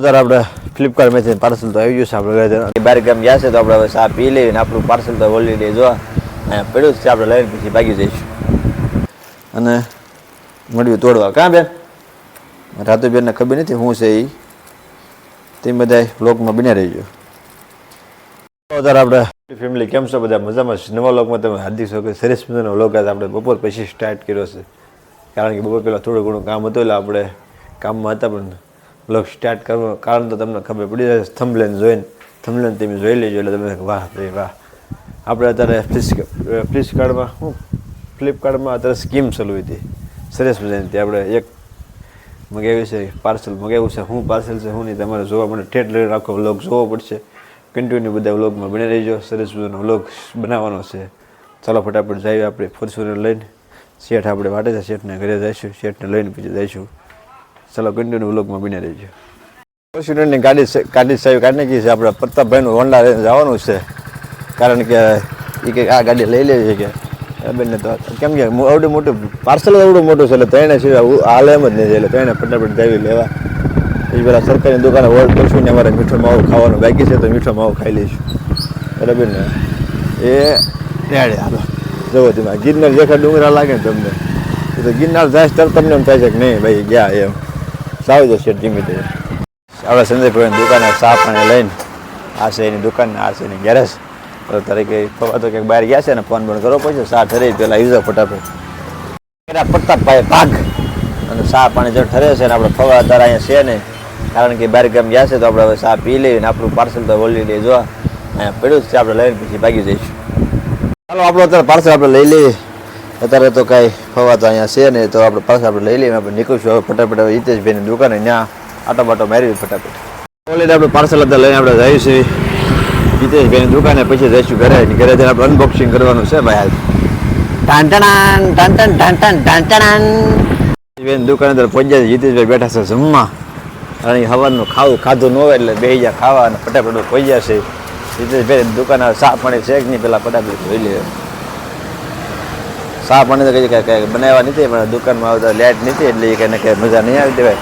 અત્યારે આપણે ફ્લિપકાર્ટમાંથી પાર્સલ તો આવી ગયું છે. આપણે ઘરે બહાર ગામ ગયા છે તો આપણે હવે ચા પી લઈએ ને આપણું પાર્સલ તો ઓલરેડી જોવા અહીંયા પડ્યું છે. આપણે લઈને પછી ભાગી જઈશું. અને મળ્યું તોડવા. કાં બેન? રાતુબેનને ખબર નથી શું છે એ તે બધા બ્લોગમાં બન્યા રહીજો. અત્યારે આપણે ફેમિલી કેમ છો? બધા મજામાં છે? નવા લોકમાં તમે હાર્દિક સ્વાગત. સરસ મજાનો વ્લોગ આપણે બપોર પછી સ્ટાર્ટ કર્યો છે. કારણ કે બપોર પહેલાં થોડું ઘણું કામ હતું એટલે આપણે કામમાં હતા પણ વ્લોગ સ્ટાર્ટ કરવાનું કારણ તો તમને ખબર પડી જાય થંબલેન જોઈને થંબલેન તમે જોઈ લેજો એટલે તમે વાહ ભાઈ, વાહ. આપણે અત્યારે ફ્લિપકાર્ટમાં શું? ફ્લિપકાર્ટમાં અત્યારે સ્કીમ ચાલુ હતી. સરસ મજાની હતી. આપણે એક મગાવ્યું છે પાર્સલ મગાવ્યું છે. શું પાર્સલ છે શું નહીં, તમારે જોવા માટે ઠેઠ લઈને આખો વ્લોગ જોવો પડશે. કન્ટિન્યુ બધા વ્લોગમાં બની રહેજો. સરસ મજાનો વ્લોગ બનાવવાનો છે. ચાલો ફટાફટ જઈએ આપણે ફોર્ચ્યુનર લઈને. શેઠ આપણે વાટે છે, શેઠને ઘરે જઈશું. શેઠને લઈને પછી જઈશું. ચાલો કન્ટિન્યુ વ્લોગમાં બની રહીજો સ્ટુડન્ટની ગાડી છે- ગાડી સાહેબ કાઢી નાખી છે. આપણે પ્રતાપભાઈનું હોન્ડા લઈને જવાનું છે. કારણ કે એ કંઈક આ ગાડી લઈ લે છે કે. બેનને તો કેમ કે આવડું મોટું પાર્સલ આવડું મોટું છે એટલે ત્રણે ઉ- હાલ એમ જ નહીં એટલે ત્રણે ફટાફટ દેવી લેવા. એ પેલા સરકારી દુકાને હોલ્ડ કરશું ને અમારે મીઠો માવો ખાવાનું બાકી છે તો મીઠો માવો ખાઈ લઈશું. બરાબર ને? એ રેડે હાલો. જવો તમે ગિરનાર જેખા ડુંગરા લાગે ને તમને. તો ગિરનાર જાય છે તમને એમ થાય છે કે નહીં ભાઈ, ગયા એમ. સાવ જશે ધીમે ધીમે. આપણે સંજયભાઈની દુકાને ચા પાણી લઈને, આ છે એની દુકાન આ છે એની ગેરેજ તરીકે પપ્પા તો ક્યાંક બહાર ગયા છે ને, ફોન પણ કરવો પડશે. ચા ઠરે, પેલા આવી ફટાફટ. એના પાય ભાગ. અને ચા પાણી જો ઠરે છે ને, આપણે ફવા અત્યારે અહીંયા છે નહીં. કારણ કે બહાર ગામ ગયા છે તો આપણે હવે ચા પી લઈએ ને, આપણું પાર્સલ તો ઓલરેડી જોવા અહીંયા પડ્યું છે, આપણે લઈને પછી ભાગી જઈશું. ચાલો, આપણું અત્યારે પાર્સલ આપણે લઈ લઈએ. અત્યારે તો કાંઈ ફવા તો અહીંયા છે નહીં તો આપણે પાર્સલ આપણે લઈ લઈએ આપણે નીકળીશું હવે ફટાફટ. હવે હિતેશભાઈની દુકાને ત્યાં આટો બાટો મારી ફટાફટ ઓલરેડી આપણે પાર્સલ હતા લઈને આપણે જઈએ છીએ. હિતેશભાઈની દુકાને પછી જઈશું ઘરે ઘરે જઈને આપણે અનબોક્સિંગ કરવાનું છે ભાઈ હાલ. ટાંટણાન દુકાને અંદર પહોંચ્યા જીતેશભાઈ બેઠા છે જમવા. અને હવાનું ખાવું ખાધું ન હોય એટલે બે જા ખાવા અને ફટાફટ પહોંચ્યા છે. જીતેશભાઈ દુકાન ચા પાણી છે કે નહીં પેલા ફટાફટ જોઈ લે ચા મને તો કઈ કે બનાવવા નથી, પણ દુકાનમાં આવતા લેટ નથી, એટલે એ કઈ કઈ મજા નહીં આવી દેવાય.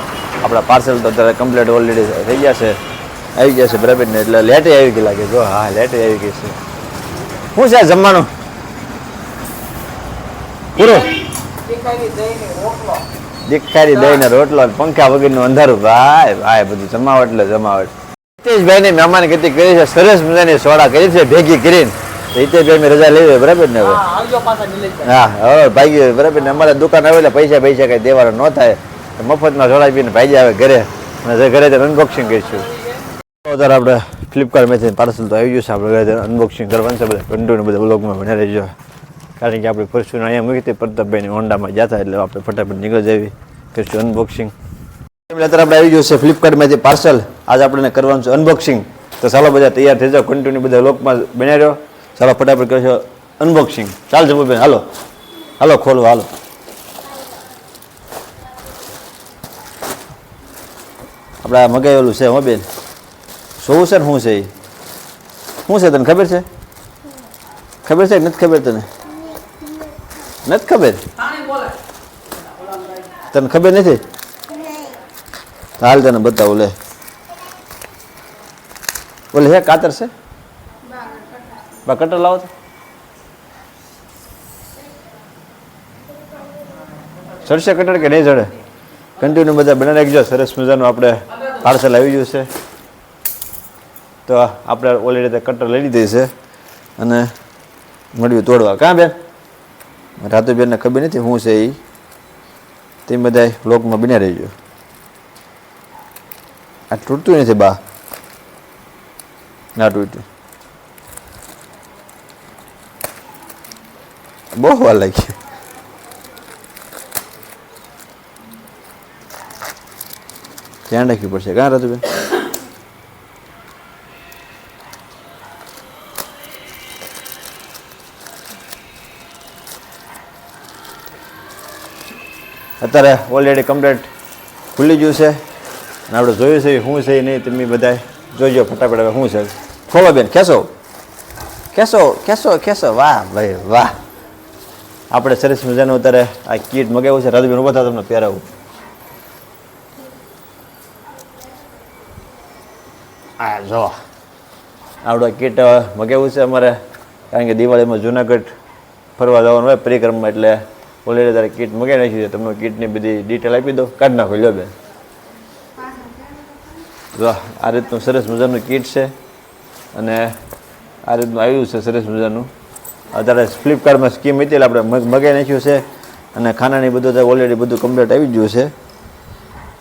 આપણા પાર્સલ તો અત્યારે કમ્પ્લીટ ઓલરેડી થઈ ગયા છે. આવી ગયા છે બરાબર ને, એટલે લેટે આવી ગઈ લાગે. જો, હા લેટે આવી ગઈ છે. શું છે જમવાનું? પૂરો? દીખારી દહીં ને રોટલો. પંખા વગરનું અંધારું. ભાઈ ભાઈ, બધું જમાવટ એટલે જમાવટ. નીતિશભાઈ ની મહેમાન ગતિ કરી છે. સરસ મજાની સોડા કરી છે, ભેગી કરીને. હિતેશભાઈ અમે રજા લેવી બરાબર ને હવે? હા હવે ભાઈ બરાબર ને અમારે દુકાન આવે એટલે પૈસા પૈસા કઈ દેવાનો ન થાય. મફતમાં સોડા પીને ભાઈ આવે ઘરે. અને ઘરે ઘરે અનબોક્સિંગ કરીશું. અત્યારે આપણે ફ્લિપકાર્ટમાંથી પાર્સલ તો આવી ગયું છે આપણે ઘરે અનબોક્સિંગ કરવાનું છે બધા કન્ટિન્યુ બધા બ્લોગમાં બને રહેજો. કારણ કે આપણે પરસું અહીંયા મૂકી હતી પ્રતાપભાઈની હોન્ડામાં જતા એટલે આપણે ફટાફટ નીકળી જવી. કરીશું અનબોક્સિંગ અત્યારે આપણે આવી ગયું છે ફ્લિપકાર્ટમાંથી પાર્સલ આજે આપણે કરવાનું છે અનબોક્સિંગ તો ચાલો બધા તૈયાર થઈ જાઓ કન્ટિન્યુ બધા લોકમાં બન્યા રહ્યો ચાલો ફટાફટ કરશો અનબોક્સિંગ ચાલ જમુબેન હાલો. હાલો ખોલો હાલો. આપણે આ મગાવેલું છે હો બેન. શું છે ને શું છે એ? શું છે તને ખબર છે? ખબર છે નથી ખબર તને? નથી ખબર? તને ખબર નથી? હાલ તને બતાવું લે. ઓલે હે કાતર છે? બા કટર લાવો તો. ચડશે કટર કે નહીં ચડે કન્ટિન્યુ બધા બનાવી રાખજો. સરસ મજાનું આપણે પાર્સલ આવી ગયું છે. તો આપણે ઓલરેડી કટર લઈ લીધી છે અને મળ્યું તોડવા. કાં બેન? રાતુબેનને ખબર નથી શું છે એ. તે બધા લોકમાં બન્યા રહીજો. આ તૂટતું નથી બા. ના તૂટ્યું બહુ વાર લાગી. ધ્યાન રાખવી પડશે? ક્યાં રાતુબેન અત્યારે ઓલરેડી કમ્પ્લેટ ખુલ્લી ગયું છે. અને આપણે જોયું છે, શું છે નહીં તમે બધા જોઈજો ફટાફટ હવે શું છે. ખોલો બેન, ખેંચો. ખેંચો ખેંચો ખેંચો. વાહ ભાઈ, વાહ. આપણે સરસ મજાનું અત્યારે આ કીટ મગાવ્યું છે. રાજુબેન ઊભા તમને પહેરાવું. આ જો. આવડો કીટ મગાવ્યું છે અમારે. કારણ કે દિવાળીમાં જુનાગઢ ફરવા જવાનું હોય પરિક્રમા એટલે ઓલરેડી તારે કીટ મગાવી નાખી છે. તમને કીટની બધી ડિટેલ આપી દો કાઢી નાખો લ્યો બેન. જો આ રીતનું સરસ મજાનું કીટ છે. અને આ રીતનું આવ્યું છે સરસ મજાનું. અત્યારે ફ્લિપકાર્ટમાં સ્કીમ હતી એટલે આપણે મગ- મગાવી નાખ્યું છે અને ખાનાની બધું તો ઓલરેડી બધું કમ્પ્લીટ આવી ગયું છે.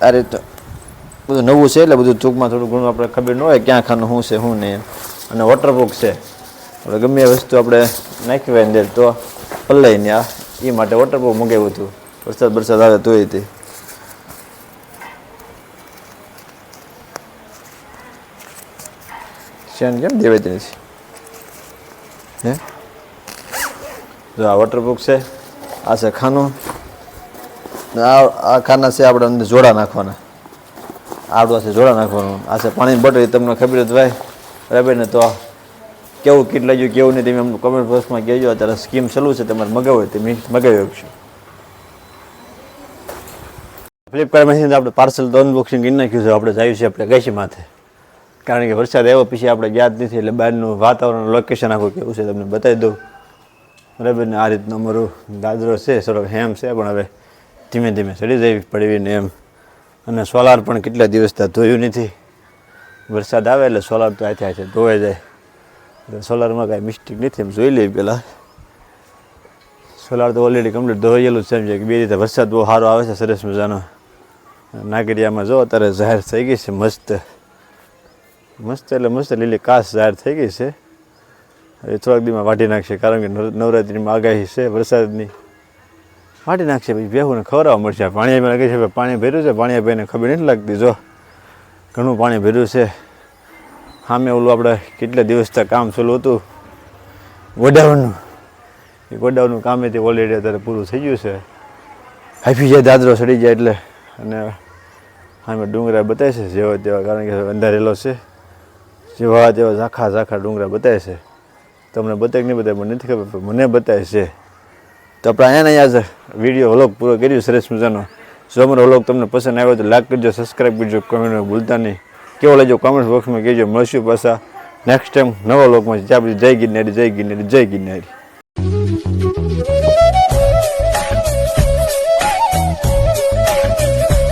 આ રીતે બધું નવું છે એટલે બધું ટૂંકમાં થોડું ઘણું આપણે ખબર ન હોય ક્યાં ખાનું શું છે, શું નહીં. અને વોટરપ્રૂફ છે. આપણે ગમે એ વસ્તુ આપણે નાખી હોય અંદર તો પલ્લાઈ આ. એ માટે વોટરપ્રૂફ મગાવ્યું હતું. વરસાદ વરસાદ આવે તોય તે. શેન કેમ દેવાતી નથી હે? જો આ વોટરપ્રૂફ છે, આ છે ખાનું. આ આ ખાના છે આપણે અંદર જોડા નાખવાના. આવડો છે જોડા નાખવાનું. આ છે પાણીની બોટલ તમને ખબર જ ભાઈ બરાબર ને? તો કેવું કીટ લાગ્યું, કેવું નહીં, તમે અમને કમેન્ટ બોક્સમાં કહેજો. અત્યારે સ્કીમ ચાલુ છે, તમારે મગાવું તમે મગાવી આપશું. ફ્લિપકાર્ટમાંથી આપણે પાર્સલ તો અનબોક્સિંગ કરી નાખ્યું છે. આપણે જાય છે આપણે ગઈ માથે. કારણ કે વરસાદ આવ્યો પછી આપણે ગયા જ નથી, એટલે બહારનું વાતાવરણ લોકેશન આખું કેવું છે, તમને બતાવી દઉં. બરાબર ને આ રીતનો અમારું દાદરો છે, થોડોક હેમ છે, પણ હવે ધીમે ધીમે ચડી જવી પડવીને એમ. અને સોલાર પણ કેટલા દિવસ ત્યાં ધોયું નથી. વરસાદ આવે એટલે સોલાર તો હાથે છે ધોવાઈ જાય. સોલારમાં કાંઈ મિસ્ટેક નથી, એમ જોઈ લઈએ પહેલાં. સોલાર તો ઓલરેડી કમ્પ્લીટ ધોયેલું છે, એમ છે કે બે રીતે વરસાદ બહુ સારો આવે છે, સરસ મજાનો. નાગરિયામાં જો, અત્યારે જાહેર થઈ ગઈ છે, મસ્ત. મસ્ત એટલે મસ્ત લીલી કાસ જાહેર થઈ ગઈ છે. થોડાક દીમાં વાઢી નાખશે, કારણ કે નવ- નવરાત્રિમાં આગાહી છે, વરસાદની. વાઢી નાખશે, પછી બેહુને ખવડાવવા મળશે. પાણી લાગે છે પાણી ભર્યું છે પાણી ભાઈને ખબર નથી લાગતી, જો. ઘણું પાણી ભર્યું છે. સામે ઓલું આપણે કેટલા દિવસથી કામ ચાલુ હતું? ગોડાઉનનું. એ ગોડાઉનનું કામ તે ઓલરેડી અત્યારે પૂરું થઈ ગયું છે. હાફી જાય, દાદરો સડી જાય એટલે. અને સામે ડુંગરા બતાવે છે, જેવા તેવા, કારણ કે અંધારેલો છે. જેવા તેવા ઝાખા ઝાખા ડુંગરા બતાવે છે. તમને બતાવે નહીં બતાવે મને નથી ખબર મને બતાવે છે. તો આપણે અહીંયા નહીં અહીંયા વીડિયો વ્લોગ પૂરો કર્યો, સરસ મજાનો. જો વ્લોગ તમને પસંદ આવ્યો તો લાઈક કરજો સબસ્ક્રાઈબ કરજો કમેન્ટ ભૂલતા નહીં. કેવો લેજો કોમેન્ટ બોક્સમાં કહેજો, મળશું પાછા નેક્સ્ટ ટાઈમ નવા વ્લોગમાં જ્યાં બધી જય ગિરનારી જય ગિરનારી જય ગિરનારી.